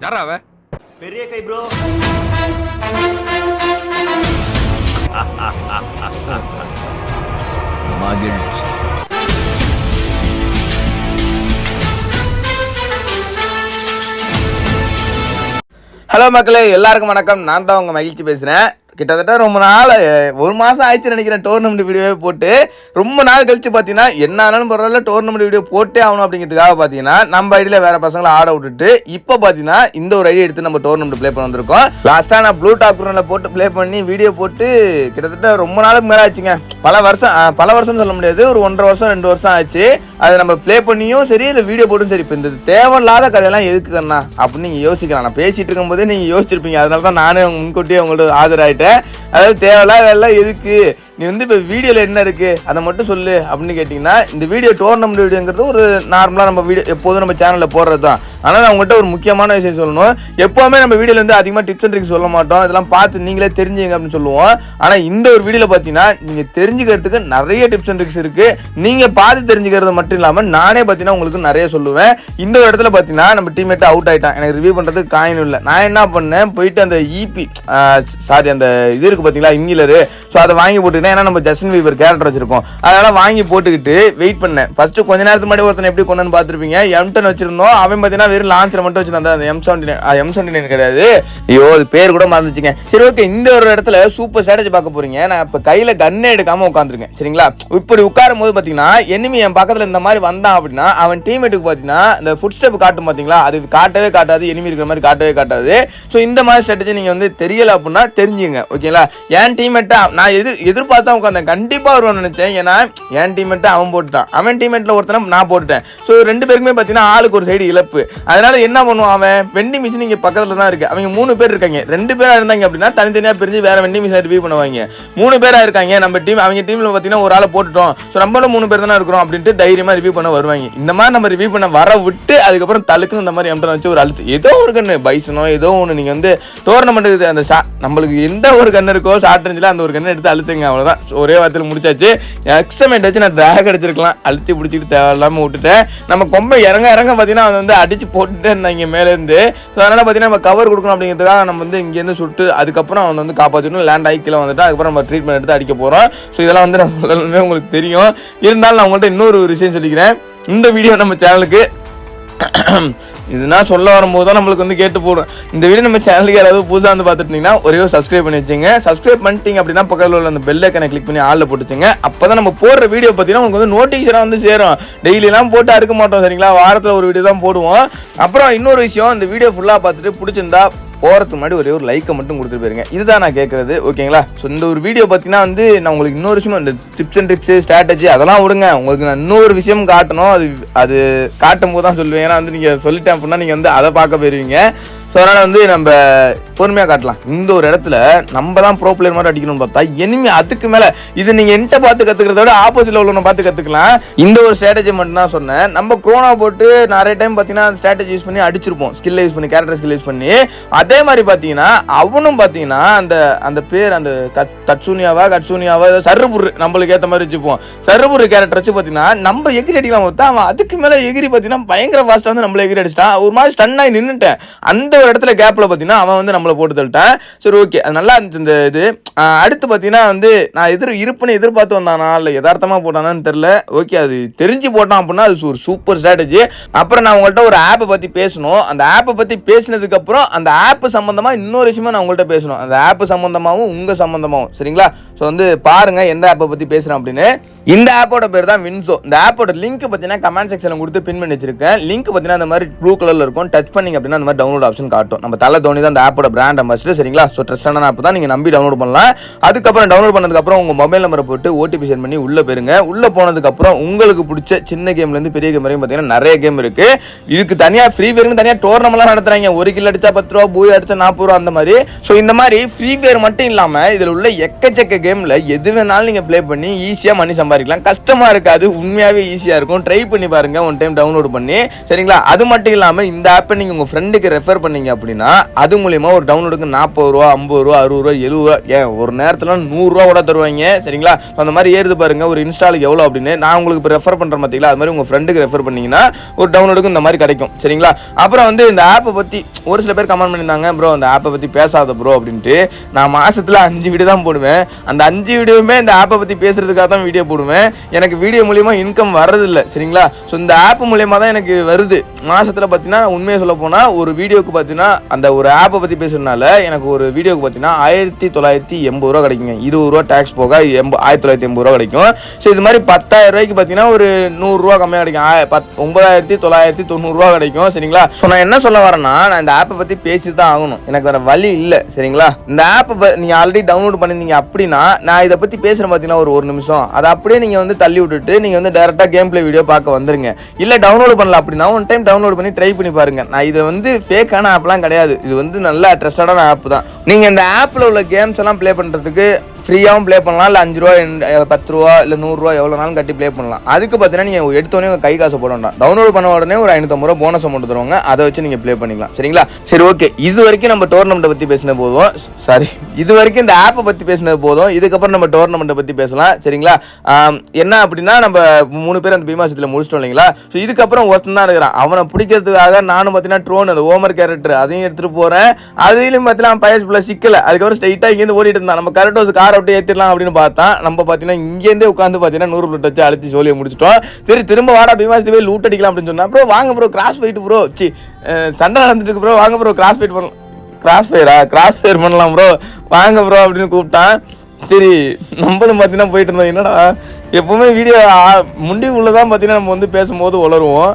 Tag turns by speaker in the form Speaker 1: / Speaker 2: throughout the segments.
Speaker 1: யாரா அவ?
Speaker 2: பெரிய கை ப்ரோ
Speaker 3: மகிழ்ச்சி
Speaker 4: ஹலோ மக்களே எல்லாருக்கும் வணக்கம். நான் தான் உங்கள் மகிழ்ச்சி பேசுகிறேன் கிட்டத்தட்ட ரொம்ப நாள் ஒரு மாதம் ஆயிடுச்சு நினைக்கிறேன் டோர்னமெண்ட் வீடியோவே போட்டு. ரொம்ப நாள் கழிச்சு பார்த்தீங்கன்னா என்ன ஆனாலும் பரவாயில்ல டோர்னமெண்ட் வீடியோ போட்டே ஆகணும் அப்படிங்கிறதுக்காக பார்த்தீங்கன்னா நம்ம ஐடியில் வேற பசங்களை ஆட விட்டுட்டு இப்போ பார்த்தீங்கன்னா இந்த ஒரு ஐடியா எடுத்து நம்ம டோர்னமெண்ட் ப்ளே பண்ண வந்திருக்கோம். லாஸ்ட்டாக நான் ப்ளூ டாப் போட்டு ப்ளே பண்ணி வீடியோ போட்டு கிட்டத்தட்ட ரொம்ப நாளுக்கு மேலே ஆச்சுங்க பல வருஷம் பல வருஷம் சொல்ல முடியாது ஒரு ஒன்றரை வருஷம் ரெண்டு வருஷம் ஆச்சு அதை நம்ம ப்ளே பண்ணியும் சரி இல்லை வீடியோ போட்டும் சரி இப்போ இந்த தேவையில்லாத கதையெல்லாம் எதுக்குண்ணா அப்படின்னு நீங்கள் யோசிக்கலாம். நான் பேசிகிட்டு இருக்கும்போதே நீங்கள் யோசிச்சிருப்பீங்க. அதனால தான் நானே முன்கூட்டியே உங்கள்ட்ட கேட்டேன் அதாவது தேவையில்லாத எல்லாம் எதுக்கு? நீ வந்து இப்போ வீடியோவில் என்ன இருக்குது அதை மட்டும் சொல்லு அப்படின்னு கேட்டிங்கன்னா இந்த வீடியோ டோர்னமெண்ட் வீடியோங்கிறது ஒரு நார்மலாக நம்ம வீடியோ எப்போதும் நம்ம சேனலில் போடுறது தான் ஆனால் நான் உங்கள்கிட்ட ஒரு முக்கியமான விஷயம் சொல்லணும். எப்போவுமே நம்ம வீடியோவில் வந்து அதிகமாக டிப்ஸ் அண்ட் ட்ரிக்ஸ் சொல்ல மாட்டோம். இதெல்லாம் பார்த்து நீங்களே தெரிஞ்சுங்க அப்படின்னு சொல்லுவோம். ஆனால் இந்த ஒரு வீடியோவில் பார்த்தீங்கன்னா நீங்கள் தெரிஞ்சுக்கிறதுக்கு நிறைய டிப்ஸ் அண்ட் ட்ரிக்ஸ் இருக்குது நீங்கள் பார்த்து தெரிஞ்சுக்கிறது மட்டும் இல்லாமல் நானே பார்த்தீங்கன்னா உங்களுக்கு நிறைய சொல்லுவேன். இந்த ஒரு இடத்துல பார்த்தீங்கன்னா நம்ம டீம்மேட்டு அவுட் ஆகிட்டான் எனக்கு ரிவ்யூ பண்ணுறதுக்கு காயின் இல்லை. நான் என்ன பண்ணேன்? போயிட்டு அந்த இபி சாரி அந்த இது இருக்குது பார்த்தீங்களா இங்கிலரு ஸோ அதை வாங்கி போட்டுக்கிட்டேன். ஏன்னா நம்ம ஜஸ்டின் பீபர் கேரக்டர் வச்சிருக்கோம். அதனால வாங்கி போட்டுக்கிட்டு வெயிட் பண்ணேன். ஃபர்ஸ்ட் கொஞ்ச நேரத்துக்கு முன்னாடி ஒருத்தன் எப்படி கொண்டு வந்து பார்த்துருப்பீங்க? எம் டென் வச்சிருந்தோம். அவன் பார்த்தீங்கன்னா வெறும் லான்ச்சர் மட்டும் வச்சிருந்தான். அந்த M seventy nine M seventy nine கிடையாது. ஐயோ அது பேர் கூட மறந்துச்சுங்க. சரி ஓகே இந்த ஒரு இடத்துல சூப்பர் ஸ்ட்ராட்டஜி பார்க்க போறீங்க. நான் இப்போ கையில் கண்ணே எடுக்காம உட்காந்துருக்கேன் சரிங்களா? இப்படி உட்காரும் போது பார்த்தீங்கன்னா எனிமி என் பக்கத்தில் இந்த மாதிரி வந்தான் அப்படின்னா அவன் டீம்மேட்டுக்கு பார்த்தீங்கன்னா இந்த ஃபுட் ஸ்டெப் காட்டும் பார்த்தீங்களா அது காட்டவே காட்டாது. எனிமி இருக்கிற மாதிரி காட்டவே காட்டாது. ஸோ இந்த மாதிரி ஸ்ட்ராட்டஜி நீங்கள் வந்து தெரியல அப்படின்னா தெரிஞ்சுங்க. ஓகேங்களா என் டீமேட்டை நான் எதிர் எதிர்பார்த்தா உட்காந்தேன் கண்டிப்பாக வருவான்னு நினச்சேன். ஏன்னா என் டீம்மேட்டை அவன் போட்டுட்டான். அவன் டீம்மேட்டில் ஒருத்தனை நான் போட்டுட்டேன். ஸோ ரெண்டு பேருக்குமே பார்த்தீங்கன்னா ஆளுக்கு ஒரு சைடு இழப்பு. அதனால என்ன பண்ணுவான் அவன்? வெண்டி மிஷின் இங்கே பக்கத்தில் தான் இருக்கு. அவங்க மூணு பேர் இருக்காங்க. ரெண்டு பேரா இருந்தாங்க அப்படின்னா தனித்தனியாக பிரிஞ்சு வேற வெண்டி மிஷின் ரிவ்யூ பண்ணுவாங்க. மூணு பேரா இருக்காங்க. நம்ம டீம் அவங்க டீம்ல பார்த்தீங்கன்னா ஒரு ஆளை போட்டுட்டோம். ஸோ நம்மளும் மூணு பேர் தானே இருக்கிறோம் அப்படின்ட்டு தைரியமா ரிவ்யூ பண்ண வருவாங்க. இந்த மாதிரி நம்ம ரிவ்யூ பண்ண வர விட்டு அதுக்கப்புறம் தலுக்குன்னு இந்த மாதிரி எம்டன் வச்சு ஒரு அழுத்து. ஏதோ ஒரு கண்ணு பைசனோ ஏதோ ஒன்று நீங்கள் வந்து டோர்னமெண்ட்டுக்கு அந்த சா நம்மளுக்கு எந்த ஒரு கண் இருக்கோ ஷார்ட் ரேஞ்சில் அந்த ஒரு கண்ணை எடுத்து அழுத்துங்க அவ்வளோதான் ஒரே வாரத்தில் முடிச்சாச்சு. எக்ஸமெண்ட் வச்சு நான் ட்ராக் அடிச்சிருக்கலாம். அழுத்தி பிடிச்சிட்டு தேவையில்லாமல் விட்டுட்டேன். நம்ம கொம்பை இறங்க இறங்க பார்த்தீங்கன்னா அதை வந்து அடிச்சு போட்டுட்டே இருந்தாங்க மேலேருந்து. ஸோ அதனால் பார்த்தீங்கன்னா நம்ம கவர் கொடுக்கணும் அப்படிங்கிறதுக்காக நம்ம வந்து இங்கேருந்து சுட்டு அதுக்கப்புறம் அவன் வந்து காப்பாற்றணும் லேண்ட் ஆகி கீழே வந்துட்டு அதுக்கப்புறம் நம்ம ட்ரீட்மெண்ட் எடுத்து அடிக்க போகிறோம் ஸோ இதெல்லாம் வந்து நான் சொல்லணுமே உங்களுக்கு தெரியும். இருந்தாலும் நான் உங்கள்கிட்ட இன்னொரு விஷயம் சொல்லிக்கிறேன். இந்த வீடியோ நம்ம சேனலுக்கு இதுனா சொல்ல வரும்போது தான் நம்மளுக்கு வந்து கேட்டு போடும். இந்த வீடியோ நம்ம சேனலுக்கு யாராவது புதுசாக வந்து பார்த்துட்டு இருந்தீங்கன்னா ஒரே ஒரு சப்ஸ்கிரைப் பண்ணி வச்சுங்க சப்ஸ்கிரைப் பண்ணிட்டீங்க அப்படின்னா பக்கத்தில் உள்ள அந்த பெல் ஐக்கனை கிளிக் பண்ணி ஆளில் போட்டுச்சுங்க. அப்போ தான் நம்ம போடுற வீடியோ பார்த்தீங்கன்னா உங்களுக்கு வந்து நோட்டிஃபிகேஷனாக வந்து சேரும். டெய்லியெலாம் போட்டு அறுக்க மாட்டோம் சரிங்களா? வாரத்தில் ஒரு வீடியோ தான் போடுவோம். அப்புறம் இன்னொரு விஷயம் இந்த வீடியோ ஃபுல்லாக பார்த்துட்டு பிடிச்சிருந்தா போகிறதுக்கு முன்னாடி ஒரே ஒரு லைக்கை மட்டும் கொடுத்துட்டு போயிருங்க. இதுதான் நான் கேட்குறது ஓகேங்களா? ஸோ இந்த ஒரு வீடியோ பார்த்தீங்கன்னா வந்து நான் உங்களுக்கு இன்னொரு விஷயம் இந்த டிப்ஸ் அண்ட் ட்ரிக்ஸ் ஸ்ட்ராட்டஜி அதெல்லாம் விடுங்க. உங்களுக்கு நான் இன்னொரு விஷயம் காட்டணும். அது அது காட்டும் போது தான் சொல்லுவேன். ஏன்னா வந்து நீங்கள் சொல்லிட்டேன் அப்படின்னா நீங்கள் வந்து அதை பார்க்க போயிருவீங்க. ஸோ அதனால் வந்து நம்ம பொறுமையாக காட்டலாம். இந்த ஒரு இடத்துல நம்ம தான் ப்ரோ பிளேயர் மாதிரி அடிக்கணும்னு பார்த்தா எனிமே அதுக்கு மேலே இது நீங்கள் என்கிட்ட பார்த்து கற்றுக்கிறத விட ஆப்போசிட்டில் உள்ளவனை பார்த்து கற்றுக்கலாம் இந்த ஒரு ஸ்ட்ராட்டஜி மட்டும் தான் சொன்னேன். நம்ம குரோனா போட்டு நிறைய டைம் பார்த்தீங்கன்னா ஸ்ட்ராட்டஜி யூஸ் பண்ணி அடிச்சிருப்போம். ஸ்கில் யூஸ் பண்ணி கேரக்டர் ஸ்கில் யூஸ் பண்ணி. அதே மாதிரி பார்த்தீங்கன்னா அவனும் பார்த்தீங்கன்னா அந்த அந்த பேர் அந்த கத் தட்சூனியாவா கட்சூனியாவா ஏதோ சர்ருபுரு நம்மளுக்கு ஏற்ற மாதிரி வச்சுப்போம். சர்ருபுரு கேரக்டர் வச்சு பார்த்தீங்கன்னா நம்ம எகிரி அடிக்கலாம் பார்த்தா அவன் அதுக்கு மேலே எகிரி பார்த்தீங்கன்னா பயங்கர ஃபாஸ்ட்டாக வந்து நம்மள எகிரி அடிச்சிட்டான். ஒரு மாதிரி ஸ்டன் ஆகி நின்றுட்டேன் அந்த ஒரு இடத்துல கேப்பில் பார்த்தீங்கன்னா அவன் வந்து நம்மளை போட்டு தள்ளிட்டான். சரி ஓகே அது நல்லா இருந்துச்சு இந்த இது. அடுத்து பார்த்தீங்கன்னா வந்து நான் எதிர் இருப்புன்னு எதிர்பார்த்து வந்தானா? இல்லை யதார்த்தமாக போட்டானான்னு தெரில ஓகே அது தெரிஞ்சு போட்டான் அப்படின்னா அது ஒரு சூப்பர் ஸ்ட்ராட்டஜி அப்புறம் நான் உங்கள்கிட்ட ஒரு ஆப்பை பற்றி பேசணும். அந்த ஆப்பை பற்றி பேசினதுக்கப்புறம் அந்த ஆப் சம்மந்தமாக இன்னொரு விஷயமா நான் உங்கள்கிட்ட பேசணும். அந்த ஆப் சம்மந்தமாகவும் உங்கள் சம்மந்தமாகவும் சரிங்களா? ஸோ வந்து பாருங்கள் எந்த ஆப்பை பற்றி பேசுகிறேன் அப்படின்னு. இந்த ஆப்போட பேர் தான் வின்சோ. இந்த ஆப்போட லிங்க் பார்த்தீங்கன்னா கமெண்ட் செக்ஷனில் கொடுத்து பின் பண்ணி வச்சிருக்கேன். லிங்க் பார்த்தீங்கன்னா அந்த மாதிரி ப்ளூ கலரில் இருக்கும். டச் பண்ணிங்க அப்படின்னா அந்த மாதிரி டவுன்லோட் ஆப்ஷன் காட்டும். நம்ம தலை தோனி தான் அந்த ஆப்போட பிராண்ட் அம்பாசிடர் சரிங்களா? ஸோ ட்ரஸ்டான ஆப் தான் நீங்கள் நம்பி டவுன்லோட் பண்ணலாம். அதுக்கப்புறம் டவுன்லோட் பண்ணதுக்கப்புறம் உங்கள் மொபைல் நம்பரை போட்டு ஓடிபி சென்ட் பண்ணி உள்ளே போயிருங்க. உள்ளே போனதுக்கப்புறம் உங்களுக்கு பிடிச்ச சின்ன கேம்லேருந்து பெரிய கேம் வரைக்கும் பார்த்தீங்கன்னா நிறைய கேம் இருக்குது இதுக்கு தனியாக ஃப்ரீ ஃபயர்னு தனியாக டோர்னமெண்ட்லாம் நடத்துறாங்க. ஒரு கிலோ அடிச்சா பத்து ரூபா பூய் அடிச்சா நாற்பது ரூபா அந்த மாதிரி. ஸோ இந்த மாதிரி ஃப்ரீ ஃபயர் மட்டும் இல்லாமல் இதில் உள்ள எக்கச்சக்க கேமில் எது வேணாலும் நீங்கள் ப்ளே பண்ணி ஈஸியாக மணி சம்பாதி சம்பாதிக்கலாம் கஷ்டமா இருக்காது உண்மையாவே ஈஸியா இருக்கும். ட்ரை பண்ணி பாருங்க ஒன் டைம் டவுன்லோட் பண்ணி. சரிங்களா? அது மட்டும் இல்லாம இந்த ஆப்பை நீங்க உங்க ஃப்ரெண்டுக்கு ரெஃபர் பண்ணீங்க அப்படின்னா அது மூலியமா ஒரு டவுன்லோடுக்கு நாற்பது ரூபா ஐம்பது ரூபா அறுபது ரூபா எழுபது ரூபா ஏன் ஒரு நேரத்துல நூறு ரூபா கூட தருவாங்க. சரிங்களா? அந்த மாதிரி ஏறுது பாருங்க ஒரு இன்ஸ்டாலுக்கு எவ்வளோ அப்படின்னு. நான் உங்களுக்கு இப்போ ரெஃபர் பண்றேன் பார்த்தீங்களா அது மாதிரி உங்க ஃப்ரெண்டுக்கு ரெஃபர் பண்ணீங்கன்னா ஒரு டவுன்லோடுக்கு இந்த மாதிரி கிடைக்கும். சரிங்களா? அப்புறம் வந்து இந்த ஆப்பை பத்தி ஒரு சில பேர் கமெண்ட் பண்ணியிருந்தாங்க ப்ரோ அந்த ஆப்பை பத்தி பேசாத ப்ரோ அப்படின்ட்டு. நான் மாசத்துல அஞ்சு வீடியோ தான் போடுவேன். அந்த அஞ்சு வீடியோவுமே இந்த ஆப்பை பத்தி பேசுறதுக்காக தான் வீடியோ போடுவேன். எனக்கு வீடியோ மூலியமா இன்கம் வர்றதில்ல சரிங்களா? ஸோ இந்த ஆப் மூலயமா தான் எனக்கு வருது. மாசத்துல பார்த்தீங்கன்னா உண்மையை சொல்ல போனால் ஒரு வீடியோக்கு பார்த்தீங்கன்னா அந்த ஒரு ஆப்பை பற்றி பேசுறதுனால எனக்கு ஒரு வீடியோக்கு பார்த்தீங்கன்னா ஆயிரத்தி தொள்ளாயிரத்தி எண்பது ரூபா கிடைக்குங்க. இருபது ரூபா டேக்ஸ் போக எண்பது ஆயிரத்தி தொள்ளாயிரத்தி எண்பது ரூபா கிடைக்கும். ஸோ இது மாதிரி பத்தாயிரம் ரூபாய்க்கு பார்த்தீங்கன்னா ஒரு நூறுரூவா கம்மியாக கிடைக்கும். பத் ஒன்பதாயிரத்தி தொள்ளாயிரத்தி தொண்ணூறுரூவா கிடைக்கும் சரிங்களா? ஸோ நான் என்ன சொல்ல வரேன்னா நான் இந்த ஆப்பை பற்றி பேசி தான் ஆகணும். எனக்கு வேறு வழி இல்லை சரிங்களா? இந்த ஆப்பை நீங்கள் ஆல்ரெடி டவுன்லோட் பண்ணியிருந்தீங்க அப்படின்னா நான் இதை பற்றி பேசுகிறேன் பார்த்தீங்கன்னா ஒரு ஒரு நிமிஷம். அதை அப்படியே நீங்கள் வந்து தள்ளி விட்டுட்டு நீங்கள் வந்து டேரெக்டாக கேம் பிளே வீடியோ பார்க்க வந்துருங்க. இல்லை டவுன்லோட் பண்ணல அப்படின்னா ஒன் டைம் டவுன்லோட் பண்ணி ட்ரை பண்ணி பாருங்க. நான் இது வந்து ஃபேக்கான ஆப்லாம் கிடையாது. இது வந்து நல்ல ட்ரஸ்டடான ஆப் தான். நீங்கள் இந்த ஆப்பில் உள்ள கேம்ஸ் எல்லாம் ப்ளே பண்ணுறதுக்கு ஃப்ரீயாகவும் ப்ளே பண்ணலாம். இல்லை அஞ்சு ரூபா பத்து ரூபா இல்லை நூறுரூவா எவ்வளோனாலும் கட்டி ப்ளே பண்ணலாம். அதுக்கு பார்த்தீங்கன்னா நீங்கள் எடுத்தோடனே கை காசு போட வேண்டாம். டவுன்லோட் பண்ண உடனே ஒரு ஐநூற்றம்பது ரூபா போனஸ் அமௌண்ட் தருவாங்க. அதை வச்சு நீங்கள் ப்ளே பண்ணிக்கலாம். சரிங்களா? சரி ஓகே இது வரைக்கும் நம்ம டோர்னமெண்ட்டை பற்றி பேசின போதும். சாரி இது வரைக்கும் இந்த ஆப்பை பற்றி பேசினது போதும். இதுக்கப்புறம் நம்ம டோர்னமெண்ட்டை பற்றி பேசலாம். சரிங்களா? என்ன அப்படின்னா நம்ம மூணு பேர் அந்த பீமாசத்தில் முடிச்சிட்டோம் இல்லைங்களா? ஸோ இதுக்கப்புறம் ஒருத்தன் தான் இருக்கிறான். அவனை பிடிக்கிறதுக்காக நானும் பார்த்தீங்கன்னா ட்ரோன் அந்த ஓமர் கேரக்டர் அதையும் எடுத்துகிட்டு போகிறேன் அதுலேயும் பார்த்தீங்கன்னா பயஸ் பிள்ளை சிக்கலை. அதுக்கப்புறம் ஸ்ட்ரைட்டாக இங்கேருந்து ஓடிட்டு இருந்தான். நம்ம கரெக்ட் ஹவுஸ் காரை விட்டு ஏற்றிடலாம் அப்படின்னு பார்த்தா நம்ம பார்த்தீங்கன்னா இங்கேருந்தே உட்காந்து பார்த்தீங்கன்னா நூறு பிளட் வச்சு அழுத்தி சோழியை முடிச்சிட்டோம். சரி திரும்ப வாடா பீமாசி போய் லூட் அடிக்கலாம் அப்படின்னு சொன்னா ப்ரோ வாங்க ப்ரோ கிராஸ் போயிட்டு ப்ரோ சி சண்டை நடந்துட்டு இருக்கு ப்ரோ வாங்க ப்ரோ கிராஸ் ஃபைட் பண்ணலாம். கிராஸ் ஃபயரா கிராஸ் ஃபயர் பண்ணலாம் ப்ரோ வாங்க ப்ரோ அப்படின்னு கூப்பிட்டான். சரி நம்மளும் பார்த்தீங்கன்னா போயிட்டு இருந்தோம். என்னடா எப்போவுமே வீடியோ முண்டி உள்ளதான் பார்த்தீங்கன்னா நம்ம வந்து பேசும்போது உளருவோம்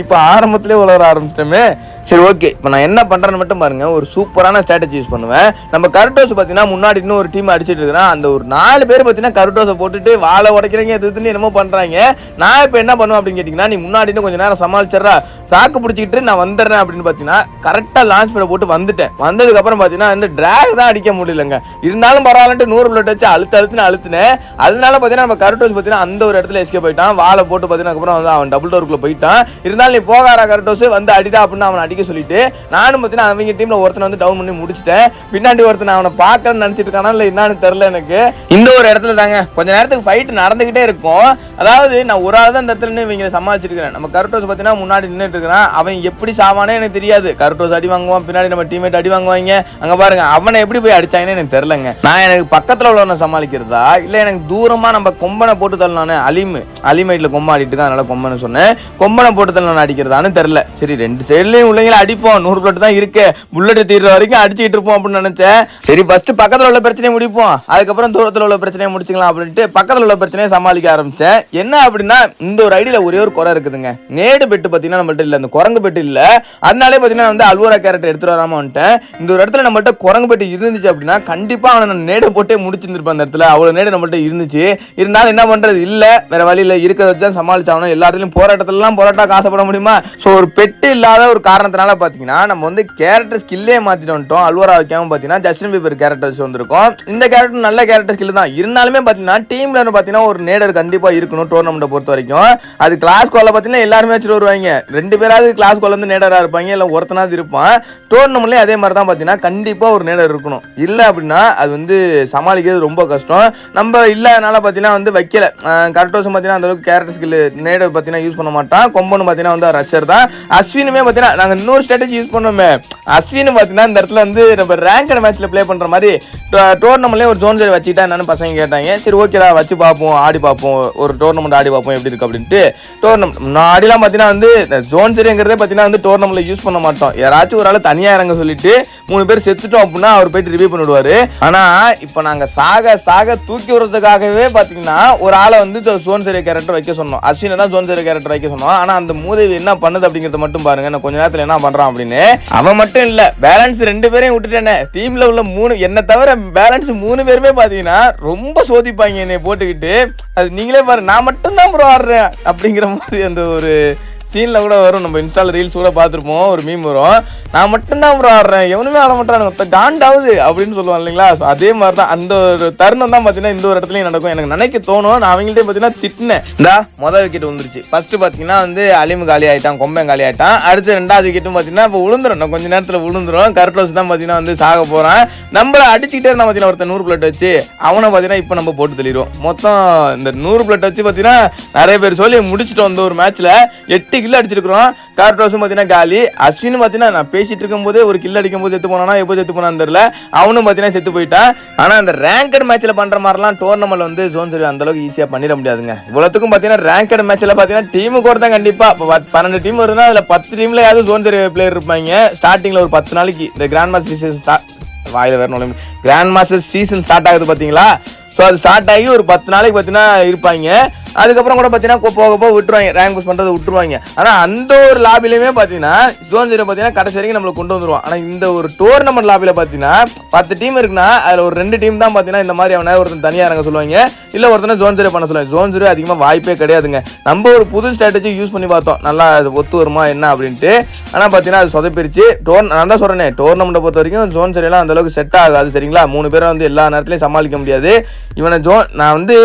Speaker 4: இப்போ ஆரம்பத்திலே உளர ஆரம்பிச்சிட்டோமே. சரி ஓகே இப்போ நான் என்ன பண்ணுறேன்னு மட்டும் பாருங்க. ஒரு சூப்பரான ஸ்ட்ராட்டஜி யூஸ் பண்ணுவேன். நம்ம கருட்டோஸ் பார்த்தீங்கன்னா முன்னாடி இன்னும் ஒரு டீம் அடிச்சிட்டு இருக்கிறேன் அந்த ஒரு நாலு பேர் பார்த்தீங்கன்னா கருட்டோஸை போட்டுட்டு வாழை உடைக்கிறீங்க இது இதுன்னு என்னமோ பண்ணுறாங்க நான் இப்போ என்ன பண்ணுவேன் அப்படின்னு கேட்டிங்கன்னா நீ முன்னாடி கொஞ்சம் நேரம் சமாளிச்சிடுறா. சாக்கு பிடிச்சிக்கிட்டு நான் வந்துடுறேன் அப்படின்னு பார்த்தீங்கன்னா கரெக்டாக லான்ச் பேட போட்டு வந்துட்டேன். வந்ததுக்கப்புறம் பார்த்தீங்கன்னா இந்த ட்ராக் தான் அடிக்க முடியலங்க. இருந்தாலும் பரவாயில்லன்ட்டு நூறு பிளட் வச்சு அழுத்து அழுத்துன்னு அழுத்துனேன். அதனால பார்த்தீங்கன்னா நம்ம கருட்டோஸ் பார்த்தீங்கன்னா அந்த ஒரு இடத்துல எஸ்கே போயிட்டான் வாழை போட்டு பார்த்தீங்கன்னா அப்புறம் வந்து அவன் டபுள் டோருக்குள்ளே போயிட்டான். இருந்தாலும் நீ போகாரா கருட்டோஸ் வந்து அடிடா அப்படின்னு அவனை அடிக்க சொல்லிட்டு நானும் பார்த்தீங்கன்னா அவங்க டீம்ல ஒருத்தனை வந்து டவுன் பண்ணி முடிச்சிட்டேன். பின்னாடி ஒருத்தன் அவனை பார்க்கறேன்னு நினைச்சிட்டு இருக்கானா இல்லை என்னன்னு தெரியல எனக்கு. இந்த ஒரு இடத்துல தாங்க. கொஞ்ச நேரத்துக்கு ஃபைட் நடந்துகிட்டே இருக்கும். அதாவது நான் ஒரு ஆள் தான் இந்த இடத்துல நின்னு இவங்களை சமாளிச்சிருக்கிறேன். நம்ம கருட்டோஸ் பார்த்தீங்கன்னா முன்னாடி நின்றுட்டு இருக்கிறான். அவன் எப்படி சாவானே எனக்கு தெரியாது. கருட்டோஸ் அடி வாங்குவான். பின்னாடி நம்ம டீமேட் அடி வாங்குவாங்க. அங்க பாருங்க அவனை எப்படி போய் அடிச்சாங்கன்னு எனக்கு தெரியலங்க. நான் எனக்கு பக்கத்துல உள்ளவனை சமாளிக்கிறதா? இல்ல எனக்கு தூரமா நம்ம கொம்பனை போட்டு தள்ளனானே அலிம் அலிமைட்ல கொம்பை ஆடிட்டு இருக்கான். அதனால கொம்பனை சொன்னேன். கொம்பனை போட்டு தள்ளன அடிக்கிறதான்னு தெரியல. சரி ரெண்டு சைட்லயும் பிள்ளைங்கள அடிப்போம். நூறு புல்லட் தான் இருக்கு. புல்லட் தீர்ற வரைக்கும் அடிச்சுட்டு இருப்போம் அப்படின்னு நினைச்சேன். சரி ஃபர்ஸ்ட் பக்கத்துல உள்ள பிரச்சனையை முடிப்போம். அதுக்கப்புறம் தூரத்துல உள்ள பிரச்சனையை முடிச்சுக்கலாம் அப்படின்ட்டு பக்கத்துல உள்ள பிரச்சனையை சமாளிக்க ஆரம்பிச்சேன். என்ன அப்படின்னா இந்த ஒரு ஐடியில ஒரே ஒரு குறை இருக்குதுங்க. நேடு பெட்டு பாத்தீங்கன்னா நம்மள்ட்ட இல்ல. இந்த குரங்கு பெட்டு இல்ல. அதனாலே பாத்தீங்கன்னா வந்து அல்வரா கேரட் எடுத்துட்டு வராம வந்துட்டேன். இந்த ஒரு இடத்துல நம்மள்ட்ட குரங்கு பெட்டு இருந்துச்சு அப்படின்னா கண்டிப்பா அவனை நான் நேடை போட்டே முடிச்சிருந்திருப்பேன் அந்த இடத்துல. அவ்வளவு நேடு நம்மள்ட்ட இருந்துச்சு. இருந்தாலும் என்ன பண்றது? இல்ல வேற வழி இருக்கிறத வச்சு தான் சமாளிச்சாகணும். எல்லா இடத்துலயும் போராட்டத்திலாம் போராட்டம் காசப்பட முடியுமா? ஸோ ஒரு பெட்டு இல்லாத ஒரு காரணத்தினால பார்த்தீங்கன்னா நம்ம வந்து கேரக்டர் ஸ்கில்லே மாற்றிட்டு வந்துட்டோம். அல்வரா வைக்காம பாத்தீங்கன்னா ஜஸ்டின் பீபர் கேரக்டர்ஸ் வந்திருக்கும். இந்த கேரக்டர் நல்ல கேரக்டர் ஸ்கில் தான். இருந்தாலுமே பார்த்தீங்கன்னா டீம்ல பார்த்தீங்கன்னா ஒரு நேடர் கண்டிப்பாக இருக்கணும் டோர்னமெண்ட்டை பொறுத்த வரைக்கும். அது கிளாஸ் கோலை பார்த்தீங்கன்னா எல்லாருமே வச்சுட்டு வருவாங்க. ரெண்டு பேராவது கிளாஸ் கோல இருந்து நேடராக இருப்பாங்க இல்லை ஒருத்தனாவது இருப்பான். டோர்னமெண்ட்லேயும் அதே மாதிரி தான் பார்த்தீங்கன்னா கண்டிப்பாக ஒரு நேடர் இருக்கணும். இல்லை அப்படின்னா அது வந்து சமாளிக்கிறது ரொம்ப கஷ்டம். நம்ம இல்லாதனால பார்த்தீங்கன்னா வந்து வைக்கல. கரெக்டோஸும் பார்த்தீங்கன்னா அந்த அளவுக்கு கேரக்டர் ஸ்கில் நேடர் பார்த்தீங்கன்னா யூஸ் பண்ண மாட்டான். கொம்பனு பார்த்தீங்கன்னா வந்து ரஷர் தான். அஸ்வினுமே பார்த்தீங்கன்னா நாங்கள் இன்னொரு ஸ்ட்ராட்டஜி யூஸ் பண்ணோமே அஸ்வின் பார்த்தீங்கன்னா இந்த இடத்துல வந்து நம்ம ரேங்கட் மேட்ச்சில் ப்ளே பண்ணுற மாதிரி டோர்னமெண்ட்லேயே ஒரு ஜோன் சரி வச்சுக்கிட்டா என்னன்னு பசங்க கேட்டாங்க. சரி ஓகேடா வச்சு பார்ப்போம் ஆடி பார்ப்போம். ஒரு டோர்னமெண்ட் ஆடி பார்ப்போம் எப்படி இருக்கு அப்படின்ட்டு டோர்னமெண்ட் முன்னாடிலாம் பார்த்தீங்கன்னா வந்து ஜோன் சரிங்கிறதே பார்த்தீங்கன்னா வந்து டோர்னமெண்ட்டில் யூஸ் பண்ண மாட்டோம். யாராச்சும் ஒரு ஆள் தனியாக இறங்க சொல்லிட்டு மூணு பேர் செத்துட்டோம் அப்படின்னா அவர் போயிட்டு ரிவ்யூ பண்ணிவிடுவார் ஆனால் இப்போ நாங்கள் சாக சாக தூக்கி விடுறதுக்காகவே பார்த்தீங்கன்னா ஒரு ஆளை வந்து ஜோன் சரி கேரக்டர் வைக்க சொன்னோம். அஸ்வினை தான் ஜோன் சரி கேரக்டர் வைக்க சொன்னோம். ஆனால் அந்த மூதவி என்ன பண்ணுது அப்படிங்கிறத மட்டும் பாருங்க. நான் கொஞ்ச நேரத்தில் என்ன பண்ணுறான் அப்படின்னு. அவன் மட்டும் இல்லை பேலன்ஸ் ரெண்டு பேரையும் விட்டுட்டேனே. டீம்ல உள்ள மூணு என்ன தவிர பேலன்ஸ் மூணு பேருமே பார்த்தீங்கன்னா ரொம்ப சோதிப்பாங்க என்னை போட்டுக்கிட்டு. அது நீங்களே பாரு நான் மட்டும் தான் ப்ரோ ஆடுறேன் அப்படிங்கிற மாதிரி அந்த ஒரு சீனில் கூட வரும். நம்ம இன்ஸ்டால் ரீல்ஸ் கூட பார்த்துருப்போம். ஒரு மீம் வரும். நான் மட்டும்தான் அப்புறம் ஆடுறேன். எவனுமே ஆட மாட்டானுங்க. காண்டாவது அப்படின்னு சொல்லுவாங்க இல்லைங்களா? ஸோ அதே மாதிரி தான் அந்த ஒரு தருணம் தான் பார்த்தீங்கன்னா இந்த ஒரு இடத்துலையும் நடக்கும். எனக்கு நினைக்க தோணும். நான் அவங்கள்ட்ட பார்த்தீங்கன்னா திட்டினேன். இந்தா மொதல் விக்கெட் வந்துருச்சு. ஃபர்ஸ்ட் பார்த்தீங்கன்னா வந்து அலிமு காலி ஆகிட்டான் கொம்பன் காலி ஆகிட்டான் அடுத்து ரெண்டாவது விக்கெட்டும் பார்த்தீங்கன்னா இப்போ விழுந்துரும் கொஞ்சம் கொஞ்ச நேரத்தில் விழுந்துரும் கரெக்டோஸ் தான் பார்த்தீங்கன்னா வந்து சாக போகிறான் நம்மள அடிச்சுக்கிட்டே இருந்தால் பார்த்தீங்கன்னா ஒருத்தன் நூறு பிளட் வச்சு அவனை பார்த்தீங்கன்னா இப்போ நம்ம போட்டு தள்ளிடுவோம். மொத்தம் இந்த நூறு பிளட் வச்சு பார்த்தீங்கன்னா நிறைய பேர் சொல்லி முடிச்சுட்டு வந்த ஒரு மேட்ச்சில் எட்டு கில் அடிச்சிருக்கிறோம். கார்டோஸும் பார்த்தீங்கன்னா காலி. அஸ்வின் பார்த்தீங்கன்னா நான் பேசிட்டு இருக்கும்போதே ஒரு கில் அடிக்கும் போது செத்து போனானா எப்போ செத்து போனான்னு தெரியல. அவனும் பார்த்தீங்கன்னா செத்து போயிட்டான். ஆனால் அந்த ரேங்கட் மேட்ச்சில் பண்ணுற மாதிரிலாம் டோர்னமெண்ட் வந்து ஜோன் சரி அந்தளவுக்கு ஈஸியாக பண்ணிட முடியாதுங்க. இவ்வளோத்துக்கும் பார்த்தீங்கன்னா ரேங்கட் மேட்ச்சில் பார்த்தீங்கன்னா டீமுக்கு ஒருத்தன் கண்டிப்பாக இப்போ பன்னெண்டு டீம் இருந்தால் அதில் பத்து டீமில் யாவது ஜோன் சரி பிளேயர் இருப்பாங்க. ஸ்டார்டிங்கில் ஒரு பத்து நாளைக்கு இந்த கிராண்ட் மாஸ்டர் சீசன் ஸ்டார்ட் வாயில் வேற நுழையும் கிராண்ட் மாஸ்டர் சீசன் ஸ்டார்ட் ஆகுது பார்த்தீங்களா ஸோ அது ஸ்டார்ட் ஆகி ஒரு பத்து நாளைக்கு பார்த்தீங்கன்னா இருப்பாங்க. அதுக்கப்புறம் கூட பார்த்தீங்கன்னா போக போக விட்டுருவாங்க. ரேங்க் புஷ் பண்ணுறது விட்டுருவாங்க. ஆனால் அந்த ஒரு லாபிலையுமே பார்த்தீங்கன்னா ஜோன் ஜீரோ பார்த்தீங்கன்னா கடைசி வரைக்கும் நம்மளை கொண்டு வந்துருவோம் ஆனால் இந்த ஒரு டோர்னமெண்ட் லாபியில் பார்த்தீங்கன்னா பத்து டீம் இருக்குன்னா அதில் ஒரு ரெண்டு டீம் தான் பார்த்தீங்கன்னா இந்த மாதிரி அவனை ஒருத்தன் தனியாக இறங்க சொல்லுவாங்க. இல்லை ஒருத்தனை ஜோன் ஜீரோ பண்ண சொல்லுவாங்க. ஜோன் ஜீரோ அதிகமாக வாய்ப்பே கிடையாதுங்க. நம்ம ஒரு புது ஸ்ட்ராட்டஜி யூஸ் பண்ணி பார்த்தோம். நல்லா அது ஒத்து வருமா என்ன அப்படின்ட்டு. ஆனால் பார்த்தீங்கன்னா அது சொதப்பிரிச்சு. டோர் நான் தான் சொல்கிறேனே டோர்னமெண்ட்டை பொறுத்த வரைக்கும் ஜோன் சரியெல்லாம் அந்தளவுக்கு செட் ஆகாது சரிங்களா? மூணு பேரை வந்து எல்லா நேரத்துலையும் சமாளிக்க முடியாது. இவனை ஜோன் நான் வந்து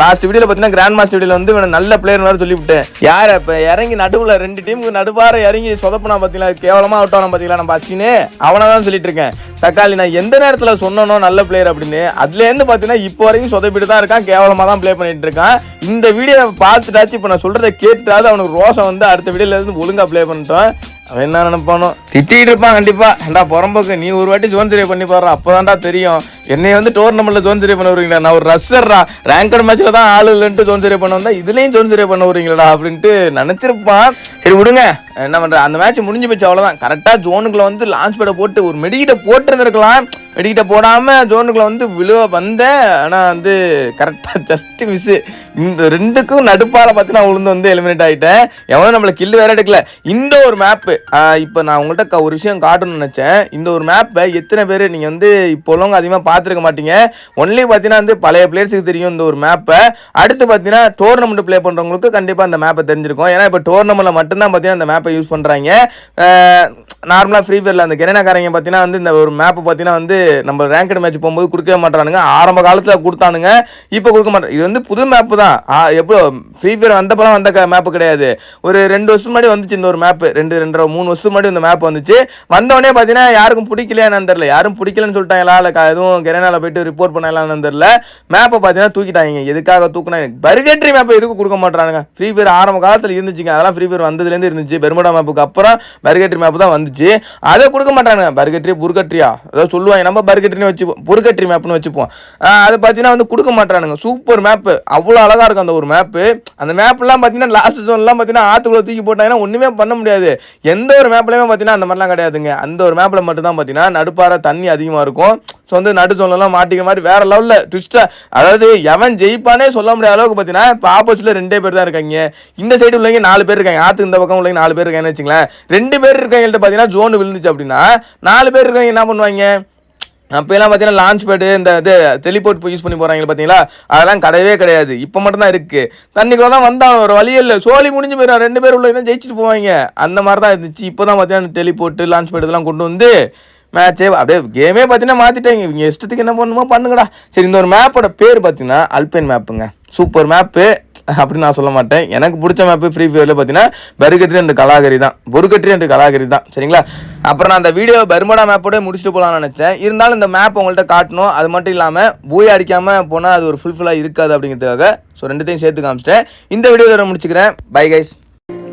Speaker 4: லாஸ்ட் வீடியோவில் பார்த்தீங்கன்னா கிராண்ட் மாஸ்டர் வீடியோவில் வந்து இவன் நல்ல பிளேயர் மாதிரி சொல்லிவிட்டேன். யார் இப்போ இறங்கி நடுவில் ரெண்டு டீமுக்கு நடுவார இறங்கி சொதப்புனா பார்த்தீங்களா கேவலமாக அவுட் ஆனா பார்த்தீங்களா நம்ம அஸ்வினு. அவனை தான் சொல்லிட்டு இருக்கேன் தக்காளி நான் எந்த நேரத்தில் சொன்னனோ நல்ல பிளேயர் அப்படின்னு அதுலேருந்து பார்த்தீங்கன்னா இப்போ வரைக்கும் சொதப்பிட்டு தான் இருக்கான். கேவலமாக தான் ப்ளே பண்ணிட்டு இருக்கான். இந்த வீடியோவை பார்த்துட்டாச்சு. இப்போ நான் சொல்கிறத கேட்டுட்டாது அவனுக்கு ரோஷம் வந்து அடுத்த வீடியோல இருந்து ஒழுங்காக ப்ளே பண்ணிட்டோம். அவன் என்ன நினைப்பானோ? திட்டிகிட்டு இருப்பான் கண்டிப்பா. ஏண்டா புறம்போக்கு நீ ஒரு வாட்டி ஜோன் பண்ணி பாடுற அப்போதான்டா தெரியும். என்னை வந்து டோர்னமெண்ட்ல ஜோன் பண்ண வருவீங்களா நான் ஒரு ரஷ்ஷர்ரா ரேங்கட் மேட்ச்ல தான் ஆளு இல்லைன்ட்டு ஜோன் பண்ண வந்தா இதுலயும் ஜோன் பண்ண வருவீங்களா அப்படின்ட்டு நினைச்சிருப்பான். சரி விடுங்க. என்ன பண்ற அந்த மேட்ச் முடிஞ்சு போச்சு அவ்வளவுதான். கரெக்டா ஜோனுக்குள்ள வந்து லான்ச் பேட போட்டு ஒரு மெடிக்கிட்ட போட்டிருந்திருக்கலாம். மெடிக்கிட்ட போடாம ஜோனுக்குள்ள வந்து விழுவ வந்தேன் ஆனா வந்து கரெக்டா ஜஸ்ட் மிஸ் இந்த ரெண்டுக்கும் நடுப்பால் பார்த்து நான் உளுந்து வந்து எலிமினேட் ஆயிட்டேன். எவனும் நம்மள கில்லு வேற எடுக்கல. இந்த ஒரு மேப்பு இப்போ நான் உங்கள்கிட்ட க- ஒரு விஷயம் காட்டணும்னு நினச்சேன். இந்த ஒரு மேப்பை எத்தனை பேர் நீங்கள் வந்து இப்போ உள்ளவங்க அதிகமாக பார்த்துருக்க மாட்டீங்க. ஒன்லி பார்த்தீங்கன்னா வந்து பழைய பிளேயர்ஸுக்கு தெரியும் இந்த ஒரு மேப்பை அடுத்து பார்த்தீங்கன்னா டோர்னமெண்ட் ப்ளே பண்ணுறவங்களுக்கு கண்டிப்பாக அந்த மேப்பை தெரிஞ்சிருக்கும். ஏன்னா இப்போ டோர்னமெண்ட்டில் மட்டும்தான் பார்த்தீங்கன்னா அந்த மேப் மேப்பை யூஸ் பண்ணுறாங்க நார்மலாக ஃப்ரீ ஃபயரில் அந்த கெரேனாக்காரங்க பார்த்தீங்கன்னா வந்து இந்த ஒரு மேப்பு பார்த்தீங்கன்னா வந்து நம்ம ரேங்கட் மேட்ச் போகும்போது கொடுக்கவே மாட்டானுங்க ஆரம்ப காலத்தில் கொடுத்தானுங்க. இப்போ கொடுக்க மாட்டாங்க இது வந்து புது மேப்பு தான். ஆ, எப்போ? ஃப்ரீ ஃபயர் வந்தப்பெல்லாம் வந்த மேப்பு கிடையாது. ஒரு ரெண்டு வருஷம் முன்னாடி வந்துச்சு இந்த ஒரு மேப்பு ரெண்டு ரெண்டரை மூணு வருஷம் முன்னாடி இந்த மேப் வந்துச்சு. வந்தவொடனே பார்த்தீங்கன்னா யாருக்கும் பிடிக்கலையான்னு தெரில தெரியல. யாரும் பிடிக்கலன்னு சொல்லிட்டாங்களா? இல்லை எதுவும் கெரேனாவில் போயிட்டு ரிப்போர்ட் பண்ணலாம்னு தெரியல. மேப்பை பார்த்தீங்கன்னா தூக்கிட்டாங்க. எதுக்காக தூக்கினாங்க பர்கட்ரி மேப்பை எதுக்கு கொடுக்க மாட்டானுங்க ஃப்ரீ ஃபயர் ஆரம்ப காலத்தில் இருந்துச்சுங்க. அதெல்லாம் ஃப்ரீ ஃபயர் வந்ததுலேருந்து இருந்துச்சு. பெர்முடா மேப்புக்கு அப்புறம் பர்கட்ரி மேப் தான் வந்துச்சு. அதை கொடுக்க மாட்டானுங்க. பர்கட்ரி புர்கட்ரியா ஏதோ சொல்லுவாங்க. நம்ம பர்கட்ரின்னு வச்சுப்போம் புர்கட்ரி மேப்னு வச்சுப்போம். அதை அது பார்த்தீங்கன்னா வந்து கொடுக்க மாட்டானுங்க. சூப்பர் மேப்பு அவ்வளோ அழகாக இருக்கும் அந்த ஒரு மேப்பு அந்த மேப்லாம் பார்த்தீங்கன்னா லாஸ்ட் ஜோன்லாம் பார்த்தீங்கன்னா ஆற்றுக்குள்ளே தூக்கி போட்டாங்கன்னா ஒன்றுமே பண்ண முடியாது. எந்த ஒரு மேப்லையுமே பார்த்தீங்கன்னா அந்த மாதிரிலாம் கிடையாதுங்க. அந்த ஒரு மேப்பில் மட்டும்தான் பார்த்தீங்கன்னா நடுப்பாற தண்ணி அதிகமாக இருக்கும். ஸோ வந்து நடு சொல்லலாம் மாட்டிக்கிற மாதிரி வேற லெவலில் ட்விஸ்ட்டாக அதாவது எவன் ஜெயிப்பானே சொல்ல முடியாத அளவுக்கு பார்த்தீங்கன்னா இப்போ ஆப்போசிட்டில் ரெண்டே பேர் தான் இருக்காங்க. இந்த சைடு உள்ளவங்க நாலு பேர் இருக்காங்க. ஆற்று இந்த பக்கம் உள்ளவங்க நாலு பேர் இருக்காங்கன்னு வச்சுங்களேன் ரெண்டு பேர் இருக்கவங்கள்ட்ட பார்த்தீங்கன்னா ஜோன் விழுந்துச்சு அப்படின்னா நாலு பேர் இருக்கவங்க என்ன பண்ணுவாங்க? அப்போலாம் பார்த்தீங்கன்னா லான்ச் பேடு இந்த இது டெலிபோர்ட் யூஸ் பண்ணி போகிறாங்க பார்த்தீங்களா அதெல்லாம் கிடையவே கிடையாது. இப்போ மட்டும்தான் இருக்குது தண்ணிக்குள்ள தான் வந்தான் ஒரு வழியே இல்லை. சோழி முடிஞ்சு போயிடும். ரெண்டு பேர் உள்ள தான் ஜெயிச்சுட்டு போவாங்க. அந்த மாதிரி தான் இருந்துச்சு. இப்போ தான் பார்த்தீங்கன்னா அந்த டெலிபோர்ட் லான்ச் பேடு இதெல்லாம் கொண்டு வந்து மேட்ச்சே அப்படியே கேமே பார்த்தீங்கன்னா மாற்றிட்டாங்க இவங்க இஷ்டத்துக்கு என்ன பண்ணுமோ பண்ணுங்கடா. சரி இந்த ஒரு மேப்போட பேர் பார்த்தீங்கன்னா அல்பைன் மேப்புங்க சூப்பர் மேப்பு அப்படின்னு நான் சொல்ல மாட்டேன். எனக்கு பிடிச்ச மேப்பு ஃப்ரீ ஃபயரில் பார்த்தீங்கன்னா பருகட்ரி என்று கலாகரி தான். பொருகட்ரி என்று கலாகரி தான். சரிங்களா? அப்புறம் நான் அந்த வீடியோ பர்மடா மேப்போட முடிச்சுட்டு போகலாம்னு நினச்சேன். இருந்தாலும் இந்த மேப் உங்கள்கிட்ட காட்டணும். அது மட்டும் இல்லாமல் பூய் அடிக்காமல் போனால் அது ஒரு ஃபுல்ஃபுல்லாக இருக்காது அப்படிங்கிறதுக்காக ஸோ ரெண்டுத்தையும் சேர்த்து காமிச்சிட்டேன். இந்த வீடியோ தர முடிச்சுக்கிறேன். Bye guys